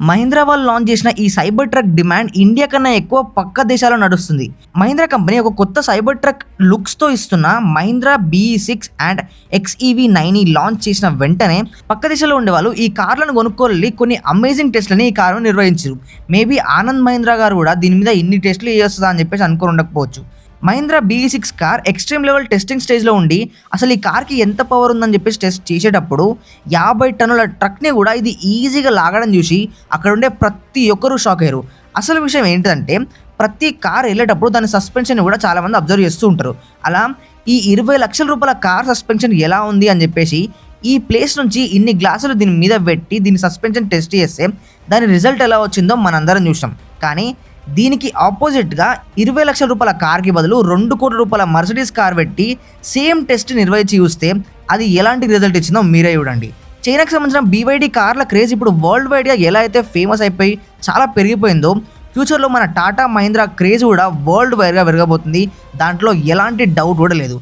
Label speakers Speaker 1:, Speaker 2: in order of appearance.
Speaker 1: మహీంద్రా వాళ్ళు లాంచ్ చేసిన ఈ సైబర్ ట్రక్ డిమాండ్ ఇండియా కన్నా ఎక్కువ పక్క దేశాల్లో నడుస్తుంది. మహీంద్రా కంపెనీ ఒక కొత్త సైబర్ ట్రక్ లుక్స్తో ఇస్తున్న Mahindra BE six and XEV nine launch చేసిన వెంటనే పక్క దేశాల్లో ఉండే వాళ్ళు ఈ కార్లను కొనుక్కోవాలి కొన్ని అమేజింగ్ టెస్ట్లని ఈ కారు నిర్వహించారు. మేబీ ఆనంద్ మహీంద్రా గారు కూడా దీని మీద ఇన్ని టెస్టులు చేస్తుందా అని చెప్పేసి అనుకోని ఉండకపోవచ్చు. Mahindra BE six car extreme level testing స్టేజ్లో ఉండి అసలు ఈ కార్కి ఎంత పవర్ ఉందని చెప్పేసి టెస్ట్ చేసేటప్పుడు యాభై టన్నుల ట్రక్ని కూడా ఇది ఈజీగా లాగడం చూసి అక్కడ ఉండే ప్రతి ఒక్కరూ షాక్ అయ్యారు. అసలు విషయం ఏంటంటే ప్రతి కార్ వెళ్ళేటప్పుడు దాని సస్పెన్షన్ కూడా చాలామంది అబ్జర్వ్ చేస్తూ ఉంటారు. అలా ఈ ఇరవై లక్షల రూపాయల కార్ సస్పెన్షన్ ఎలా ఉంది అని చెప్పేసి ఈ ప్లేస్ నుంచి ఇన్ని గ్లాసులు దీని మీద పెట్టి దీని సస్పెన్షన్ టెస్ట్ చేస్తే దాని రిజల్ట్ ఎలా వచ్చిందో మనందరం చూసాం కానీ దీనికి ఆపోజిట్గా ఇరవై లక్షల రూపాయల కార్కి బదులు రెండు కోట్ల రూపాయల మర్సిడీస్ కార్ పెట్టి సేమ్ టెస్ట్ నిర్వహించి చూస్తే అది ఎలాంటి రిజల్ట్ ఇచ్చిందో మీరే చూడండి. చైనాకి సంబంధించిన బీవైడీ కార్ల క్రేజ్ ఇప్పుడు వరల్డ్ వైడ్గా ఎలా అయితే ఫేమస్ అయిపోయి చాలా పెరిగిపోయిందో ఫ్యూచర్లో మన టాటా మహీంద్రా క్రేజ్ కూడా వరల్డ్ వైడ్గా పెరగబోతుంది దాంట్లో ఎలాంటి డౌట్ కూడా లేదు.